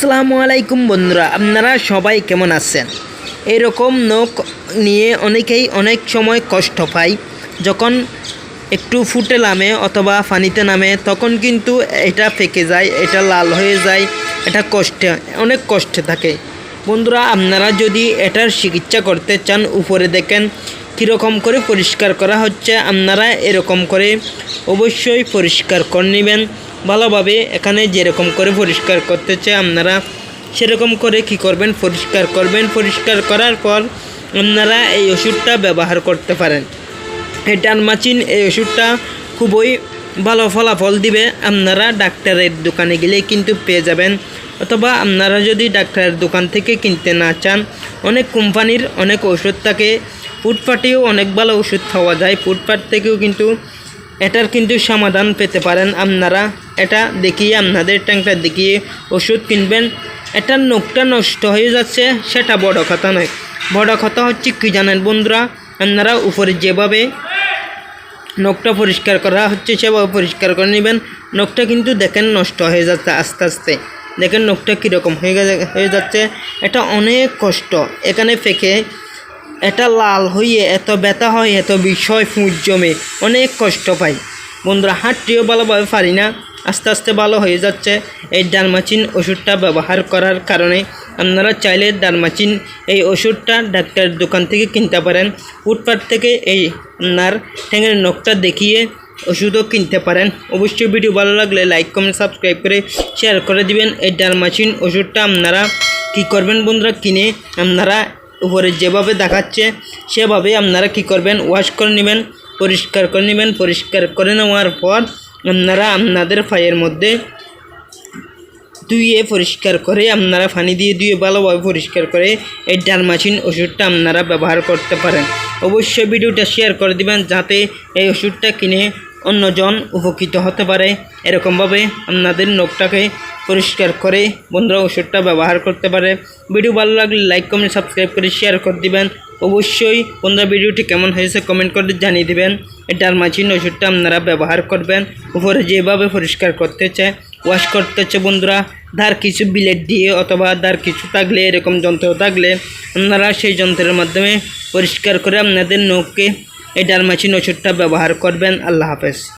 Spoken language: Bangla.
আসসালামু আলাইকুম বন্ধুরা, আপনারা সবাই কেমন আছেন? এরকম নখ নিয়ে অনেকেই অনেক সময় কষ্ট পায়। যখন একটু ফুটে নামে অথবা পানিতে নামে, তখন কিন্তু এটা ফেকে যায়, এটা লাল হয়ে যায়, এটা কষ্টে, অনেক কষ্টে থাকে। বন্ধুরা, আপনারা যদি এটার চিকিৎসা করতে চান, উপরে দেখেন কীরকম করে পরিষ্কার করা হচ্ছে, আপনারা এরকম করে অবশ্যই পরিষ্কার করে নেবেন। ভালোভাবে এখানে যেরকম করে পরিষ্কার করতেছে আপনারা, সেরকম করে কি করবেন? পরিষ্কার করবেন। পরিষ্কার করার পর আপনারা এই ওষুধটা ব্যবহার করতে পারেন। এই ডানমাচিন এই ওষুধটা খুবই ভালো ফলাফল দিবে। আপনারা ডাক্তারের দোকানে গেলে কিন্তু পেয়ে যাবেন। অথবা আপনারা যদি ডাক্তারের দোকান থেকে কিনতে না চান, অনেক কোম্পানির অনেক ওষুধ থাকে। ফুটপাটেও অনেক ভালো ওষুধ পাওয়া যায়। ফুটপাট থেকেও কিন্তু এটার কিন্তু সমাধান পেতে পারেন আপনারা। এটা দেখিয়ে আপনাদের ট্যাঙ্কটা দেখিয়ে ওষুধ কিনবেন। এটার নখটা নষ্ট হয়ে যাচ্ছে, সেটা বড় কথা নয়। বড় কথা হচ্ছে কী জানেন বন্ধুরা, আপনারা উপরে যেভাবে নখটা পরিষ্কার করা হচ্ছে, সেভাবে পরিষ্কার করে নেবেন। নখটা কিন্তু দেখেন নষ্ট হয়ে যাচ্ছে আস্তে আস্তে। দেখেন নখটা কীরকম হয়ে হয়ে যাচ্ছে। এটা অনেক কষ্ট। এখানে ফেকে এটা লাল হয়ে এত ব্যথা হয়, এত বিষয় ফুঁজ জমে। অনেক কষ্ট পাই। বন্ধুরা হাঁটটিও ভালোভাবে পারি না। আস্তে আস্তে ভালো হয়ে যাচ্ছে। এই ডালমাচিন ওষুধটা ব্যবহার করার কারণে আপনারা চাইলে ডালমাচিন এই ওষুধটা ডাক্তারের দোকান থেকে কিনতে পারেন। ফুটপাথ থেকে এই আপনার ঠ্যাঙের নখটা দেখিয়ে ওষুধও কিনতে পারেন। অবশ্যই ভিডিও ভালো লাগলে লাইক, কমেন্ট, সাবস্ক্রাইব করে শেয়ার করে দিবেন। এই ডালমাচিন ওষুধটা আপনারা কী করবেন বন্ধুরা, কিনে আপনারা উপরে যেভাবে দেখাচ্ছে সেভাবে আপনারা কি করবেন? ওয়াশ করে নেবেন, পরিষ্কার করে নেবেন, পরিষ্কার করে নেওয়ার পর আপনারা আপনাদের পায়ের মধ্যে ধুয়ে পরিষ্কার করে আপনারা পানি দিয়ে ধুয়ে ভালোভাবে পরিষ্কার করে এই ডালমাচিন ওষুধটা আপনারা ব্যবহার করতে পারেন। অবশ্যই ভিডিওটা শেয়ার করে দিবেন যাতে এই ওষুধটা কিনে অন্যজন উপকৃত হতে পারে। এরকমভাবে আপনাদের নখটাকে পরিষ্কার করে বন্ধুরা ওষুধটা ব্যবহার করতে পারে। ভিডিও ভালো লাগলে লাইক কমেন্ট সাবস্ক্রাইব করে শেয়ার করে দিবেন। অবশ্যই বন্ধুরা ভিডিওটি কেমন হয়েছে কমেন্ট করে জানিয়ে দিবেন। এই ডালমাচিন ওষুধটা আপনারা ব্যবহার করবেন। উপরে যেভাবে পরিষ্কার করতে চায় ওয়াশ করতে করতেছে বন্ধুরা। ধার কিছু বিলেট দিয়ে অথবা ধার কিছু থাকলে, এরকম যন্ত্র থাকলে আপনারা সেই যন্ত্রের মাধ্যমে পরিষ্কার করে আপনাদের নখকে এই ডালমাচিন ওষুধটা ব্যবহার করবেন। আল্লাহ হাফেজ।